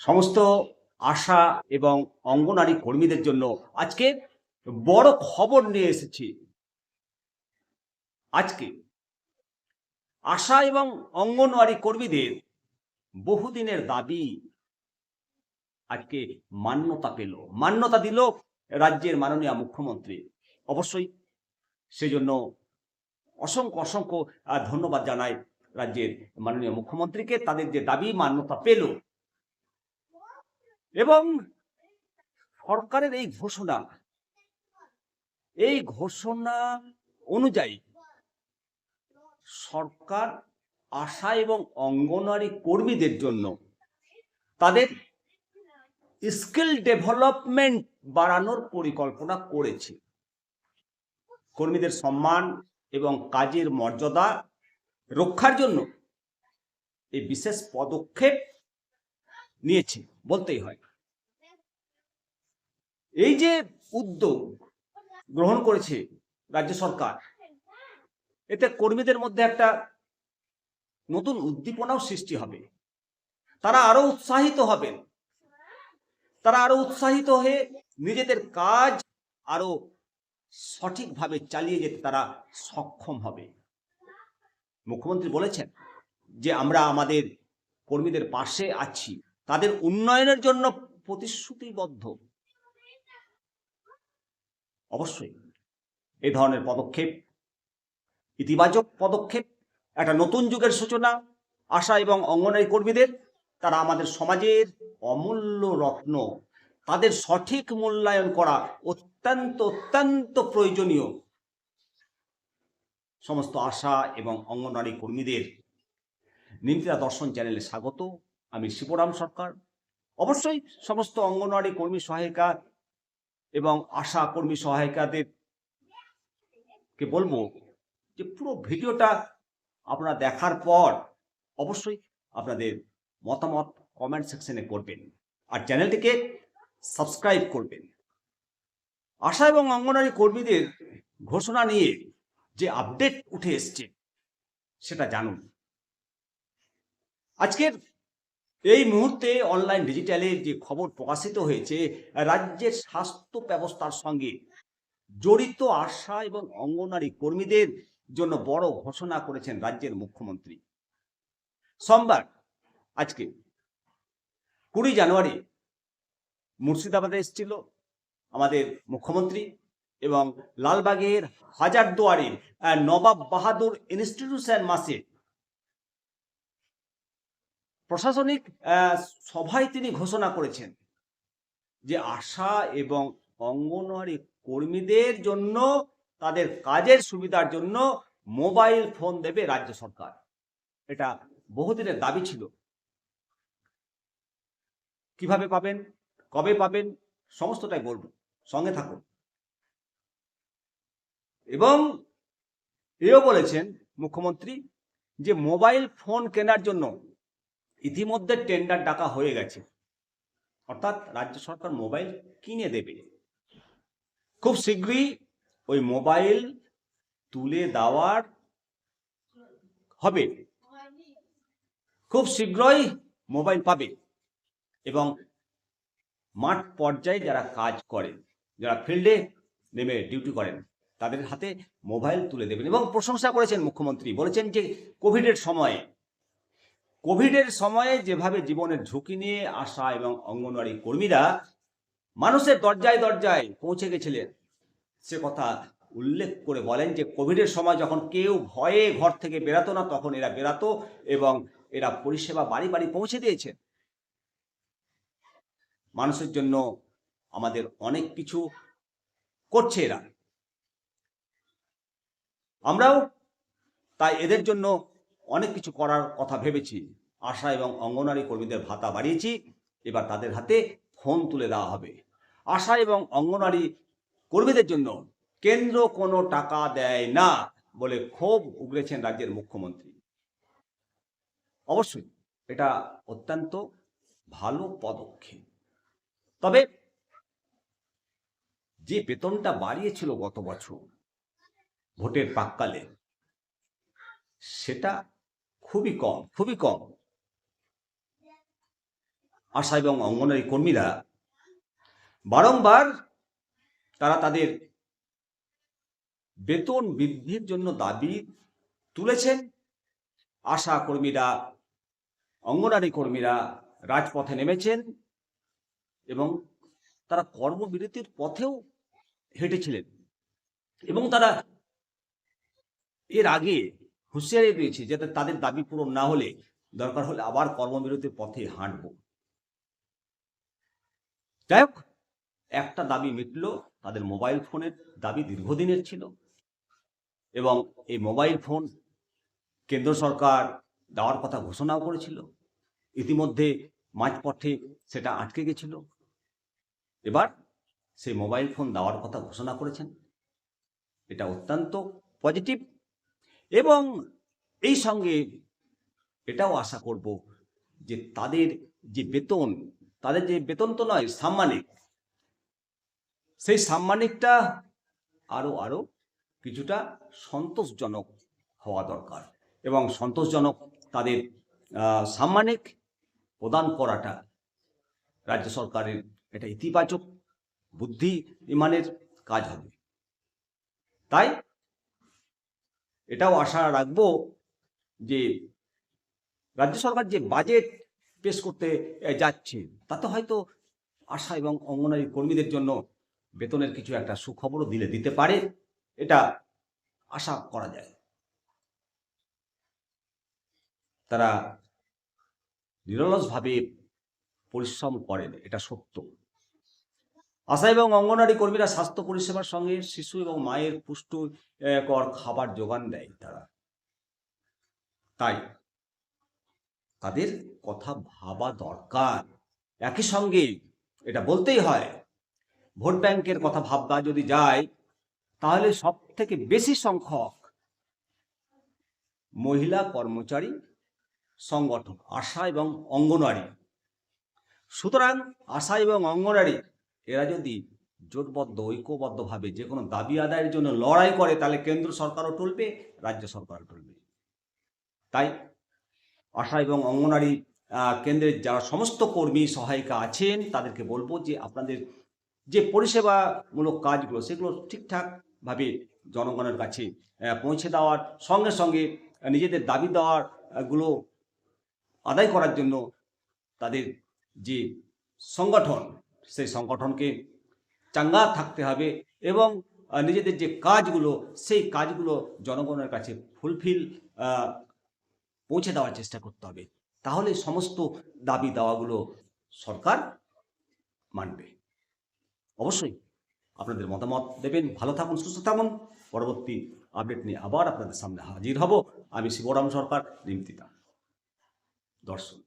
সমস্ত আশা এবং অঙ্গনারী কর্মীদের জন্য আজকে বড় খবর নিয়ে এসেছি। আজকে আশা এবং অঙ্গনওয়াড়ি কর্মীদের বহুদিনের দাবি আজকে মান্যতা পেল। মান্যতা দিল রাজ্যের মাননীয় মুখ্যমন্ত্রী। অবশ্যই সেজন্য অসংখ্য অসংখ্য ধন্যবাদ জানাই রাজ্যের মাননীয় মুখ্যমন্ত্রীকে। তাদের যে দাবি, মান্যতা পেল এবং সরকারের এই ঘোষণা এই ঘোষণা অনুযায়ী সরকার আশা এবং অঙ্গনওয়াড়ি কর্মীদের জন্য তাদের স্কিল ডেভেলপমেন্ট বাড়ানোর পরিকল্পনা করেছে। কর্মীদের সম্মান এবং কাজের মর্যাদা রক্ষার জন্য এই বিশেষ পদক্ষেপ নিয়েছে, বলতেই হয়। এই যে উদ্যোগ গ্রহণ করেছে রাজ্য সরকার, এতে কর্মীদের মধ্যে একটা নতুন উদ্দীপনাও সৃষ্টি হবে। তারা আরও উৎসাহিত হবেন। তারা আরও উৎসাহিত হয়ে নিজেদের কাজ আরও সঠিকভাবে চালিয়ে যেতে তারা সক্ষম হবে। মুখ্যমন্ত্রী বলেছেন যে, আমরা আমাদের কর্মীদের পাশে আছি। তাদের উন্নয়নের জন্য প্রতিশ্রুতিবদ্ধ। অবশ্যই, এই ধরনের পদক্ষেপ, ইতিবাচক পদক্ষেপ, একটা নতুন যুগের সূচনা, আশা এবং অঙ্গনারী কর্মীদের, তারা আমাদের সমাজের অমূল্য রত্ন। তাদের সঠিক মূল্যায়ন করা অত্যন্ত অত্যন্ত প্রয়োজনীয়। সমস্ত আশা এবং অঙ্গনওয়াড়ি কর্মীদের নিমতিরা দর্শন চ্যানেলে স্বাগত। আমি শিবরাম সরকার। অবশ্যই সমস্ত অঙ্গনওয়াড়ি কর্মী সহায়িকা এবং আশা কর্মী সহায়িকাদের কে বলব যে পুরো ভিডিওটা আপনারা দেখার পর অবশ্যই আপনাদের মতামত কমেন্ট সেকশনে করবেন আর চ্যানেলটিকে সাবস্ক্রাইব করবেন। আশা এবং অঙ্গনওয়াড়ি কর্মীদের ঘোষণা নিয়ে যে আপডেট উঠে এসছে সেটা জানুন। আজকের এই মুহূর্তে অনলাইন ডিজিটালে যে খবর প্রকাশিত হয়েছে, রাজ্যের স্বাস্থ্য ব্যবস্থার সঙ্গে জড়িত আশা এবং অঙ্গনারী কর্মীদের জন্য বড় ঘোষণা করেছেন রাজ্যের মুখ্যমন্ত্রী। সোমবার, আজকে কুড়ি জানুয়ারি, মুর্শিদাবাদে এসেছিল আমাদের মুখ্যমন্ত্রী এবং লালবাগের হাজারদুয়ারির নবাব বাহাদুর ইনস্টিটিউশন মাসে প্রশাসনিক সভায় তিনি ঘোষণা করেছেন যে আশা এবং অঙ্গনওয়াড়ি কর্মীদের জন্য, তাদের কাজের সুবিধার জন্য মোবাইল ফোন দেবে রাজ্য সরকার। এটা বহুদিনের দাবি ছিল। কীভাবে পাবেন? কবে পাবেন? সমস্তটাই বলব। সঙ্গে থাকুন। এবং এও বলেছেন মুখ্যমন্ত্রী যে মোবাইল ফোন কেনার জন্য ইতিমধ্যে টেন্ডার ডাকা হয়ে গেছে। অর্থাৎ রাজ্য সরকার মোবাইল কিনে দেবে। খুব শীঘ্রই ওই মোবাইল তুলে দেওয়ার হবে। খুব শীঘ্রই মোবাইল পাবে এবং মাঠ পর্যায়ে যারা কাজ করেন, যারা ফিল্ডে নেমে ডিউটি করেন, তাদের হাতে মোবাইল তুলে দেবেন এবং প্রশংসা করেছেন মুখ্যমন্ত্রী। বলেছেন যে কোভিডের সময়ে কোভিডের সময়ে যেভাবে জীবনের ঝুঁকি নিয়ে আসা এবং অঙ্গনওয়াড়ি কর্মীরা মানুষের দরজায় দরজায় পৌঁছে গেছিলেন, সে কথা উল্লেখ করে বলেন যে কোভিডের সময় যখন কেউ ভয়ে ঘর থেকে বেরাতো না, তখন এরা বেরাতো এবং এরা পরিষেবা বাড়ি বাড়ি পৌঁছে দিয়েছে। মানুষের জন্য আমাদের অনেক কিছু করছে এরা। আমরাও তাই এদের জন্য অনেক কিছু করার কথা ভেবেছি। আশা এবং অঙ্গনারী কর্মীদের ভাতা বাড়িয়েছি। এবার তাদের হাতে ফোন তুলে দেওয়া হবে। আশা এবং অঙ্গনারী কর্মীদের জন্য কেন্দ্র কোনো টাকা দেয় না বলে ক্ষোভ উগড়েছেন রাজ্যের মুখ্যমন্ত্রী। অবশ্যই এটা অত্যন্ত ভালো পদক্ষেপ। তবে যে বেতনটা বাড়িয়েছিল গত বছর ভোটের প্রাককালে, সেটা খুবই কম খুবই কম। আশা এবং অঙ্গনারী কর্মীরা বারংবার তারা তাদের বেতন বৃদ্ধির জন্য দাবি তুলেছেন। আশা কর্মীরা, অঙ্গনারী কর্মীরা রাজপথে নেমেছেন এবং তারা কর্মবিরতির পথেও হেঁটেছিলেন এবং তারা এর আগে হুঁশিয়ারি দিয়েছে যাতে তাদের দাবি পূরণ না হলে দরকার হলে আবার কর্মবিরতির পথে হাঁটব। যাই হোক, একটা দাবি মিটল, তাদের মোবাইল ফোনের দাবি দীর্ঘদিনের ছিল এবং এই মোবাইল ফোন কেন্দ্র সরকার দেওয়ার কথা ঘোষণাও করেছিল। ইতিমধ্যে মাঝপথে সেটা আটকে গেছিল। এবার সেই মোবাইল ফোন দেওয়ার কথা ঘোষণা করেছেন। এটা অত্যন্ত পজিটিভ এবং এই সঙ্গে এটাও আশা করব যে তাদের যে বেতন, তাদের যে বেতন তো নয়, সাম্মানিক। সেই সাম্মানিকটা আরও আরও কিছুটা সন্তোষজনক হওয়া দরকার এবং সন্তোষজনক তাদের সাম্মানিক প্রদান করাটা রাজ্য সরকারের এটা ইতিবাচক বুদ্ধি ইমানের কাজ হবে। তাই এটাও আশা রাখব যে রাজ্য সরকার যে বাজেট পেশ করতে যাচ্ছে, তাতে হয়তো আশা এবং অঙ্গনারী কর্মীদের জন্য বেতনের কিছু একটা সুখবরও দিলে, দিতে পারে। এটা আশা করা যায়। তারা নিরলসভাবে পরিশ্রম করেন, এটা সত্য। আশা এবং অঙ্গনারী কর্মীরা স্বাস্থ্য পরিষেবার সঙ্গে শিশু এবং মায়ের পুষ্টিকর খাবার যোগান দেয় তারা। তাই তাদের কথা ভাবা দরকার। একই সঙ্গে এটা বলতেই হয়, ভোট ব্যাংকের কথা ভাববা যদি যায়, তাহলে সব থেকে বেশি সংখ্যক মহিলা কর্মচারী সংগঠন, আশা এবং অঙ্গনওয়াড়ি। সুতরাং আশা এবং অঙ্গনওয়াড়ি এরা যদি জোটবদ্ধ ঐক্যবদ্ধভাবে যে কোনো দাবি আদায়ের জন্য লড়াই করে তাহলে কেন্দ্র সরকারও টলবে রাজ্য সরকারও টলবে। তাই আশা এবং আহ, কেন্দ্রের যারা সমস্ত কর্মী সহায়িকা আছেন তাদেরকে বলব যে আপনাদের যে পরিষেবামূলক কাজগুলো সেগুলো ঠিকঠাকভাবে জনগণের কাছে পৌঁছে দেওয়ার সঙ্গে সঙ্গে নিজেদের দাবি দেওয়ারগুলো আদায় করার জন্য তাদের যে সংগঠন সেই সংগঠনকে চাঙ্গা থাকতে হবে এবং নিজেদের যে কাজগুলো, সেই কাজগুলো জনগণের কাছে ফুলফিল পৌঁছে দেওয়ার চেষ্টা করতে হবে। তাহলে সমস্ত দাবি দাওয়াগুলো সরকার মানবে। অবশ্যই আপনাদের মতামত দেবেন। ভালো থাকুন, সুস্থ থাকুন। পরবর্তী আপডেট নিয়ে আবার আপনাদের সামনে হাজির হব। আমি শিবরাম সরকার নিমতিতা দর্শন।